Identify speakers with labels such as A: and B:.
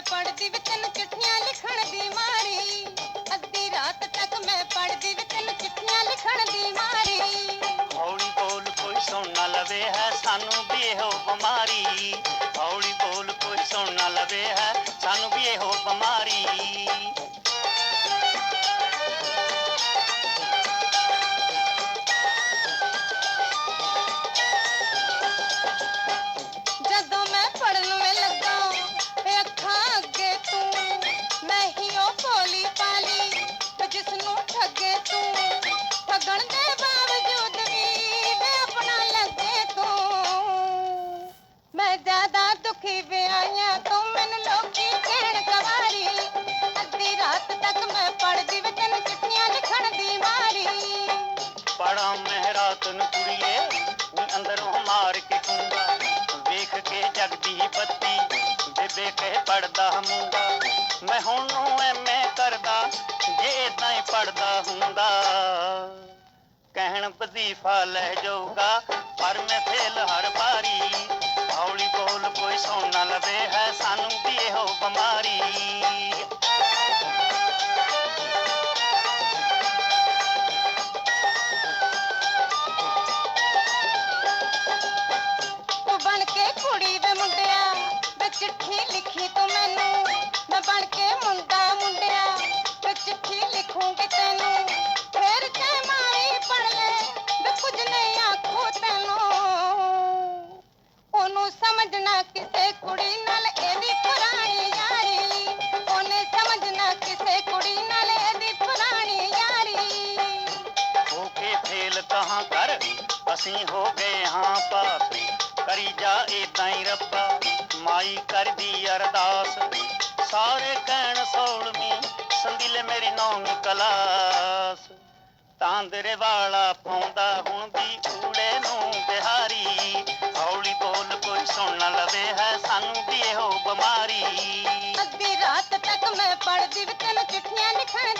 A: ਪੜਦੀ ਵੀ ਤੈਨੂੰ ਚਿੱਠੀਆਂ ਲਿਖਣ ਦੀ ਮਾਰੀ। ਅੱਧੀ ਰਾਤ ਤੱਕ ਮੈਂ ਪੜਦੀ ਵੀ ਤੈਨੂੰ ਚਿੱਠੀਆਂ ਲਿਖਣ ਦੀ ਮਾਰੀ।
B: ਹੌਲੀ ਬੋਲ ਕੋਈ ਸੁਣ ਨਾ ਲਵੇ ਹੈ ਸਾਨੂੰ ਵੀ ਇਹੋ ਬਿਮਾਰੀ। ਹੌਲੀ
A: ਰਾਤ ਤੱਕ ਮੈਂ ਪੜਦੀ ਵੇ ਤੈਨੂੰ ਚਿੱਠੀਆਂ ਲਿਖਣ ਦੀ ਮਾਰੀ
B: ਬੜਾ ਮਹਿਰਾਤ ਨੂੰ ਕੁੜੀਏ ਨੀ ਅੰਦਰੋਂ ਮਾਰ ਕੇ ਕੁੰਡਾ ਵੇਖ ਕੇ ਜਗਦੀ ਬੱਤੀ, ਬੇਬੇ ਕਹਿ ਪੜਦਾ ਮੁੰਡਾ ਮੈਂ ਹੁਣ ਨੂੰ ਐਵੇਂ ਕਰਦਾ, ਜੇ ਇਦਾਂ ਹੀ ਪੜਦਾ ਹੁੰਦਾ। ਕਹਿਣ ਵਜ਼ੀਫਾ ਲੈ ਜਾਊਗਾ, ਪਰ ਮੈਂ ਫੇਲ ਹਰ ਵਾਰੀ। ਹੌਲੀ ਬੋਲ ਕੋਈ ਸੁਣ ਨਾ ਲਵੇ ਹੈ ਸਾਨੂੰ ਵੀ ਇਹੋ ਬਿਮਾਰੀ।
A: ਚਿੱਠੀ ਲਿਖੀ ਤੂੰ ਮੈਨੂੰ, ਮੈਂ ਬਣ ਕੇ ਮੁੰਡਾ ਮੁੰਡਿਆ। ਵੇ ਚਿੱਠੀ ਲਿਖੂੰਗੀ ਤੈਨੂੰ, ਫੇਰ ਤੇ ਮਾਰੀ ਪੜ ਲੈ ਵੇ ਕੁਝ ਨਹੀਂ ਆਖੂ ਤੈਨੂੰ। ਉਹਨੂੰ ਸਮਝਣਾ ਕਿਸੇ ਕੁੜੀ ਨਾਲ ਇਹਦੀ ਪੁਰਾਣੀ ਯਾਰੀ। ਉਹਨੇ ਸਮਝਣਾ ਕਿਸੇ ਕੁੜੀ ਨਾਲ ਇਹਦੀ ਪੁਰਾਣੀ ਯਾਰੀ।
B: ਹੋ ਕੇ ਫੇਲ ਕਹਾਂ ਕਰ? ਅਸੀਂ ਹੋ ਗਏ ਹਾਂ ਮਾਈ ਕਰਦੀ ਅਰਦਾਸ। ਸਾਰੇ ਕਹਿਣ ਸੋਲਵੀਂ ਸੰਦਿਲ ਮੇਰੀ ਨੌਵੀਂ ਕਲਾਸ। ਤਾਂਦਰੇ ਵਾਲਾ ਪਾਉਂਦਾ ਹੁਣ ਦੀ ਊੜੇ ਨੂੰ ਬਿਹਾਰੀ। ਹੌਲੀ ਬੋਲ ਕੋਈ ਸੁਣ ਨਾ ਲਵੇ ਹੈ ਸਾਨੂੰ ਵੀ ਇਹੋ ਬਿਮਾਰੀ।
A: ਅੱਧੀ ਰਾਤ ਤੱਕ ਮੈਂ ਪੜਦੀ ਵੀ ਤੈਨੂੰ ਚਿੱਠੀਆਂ ਲਿਖਣ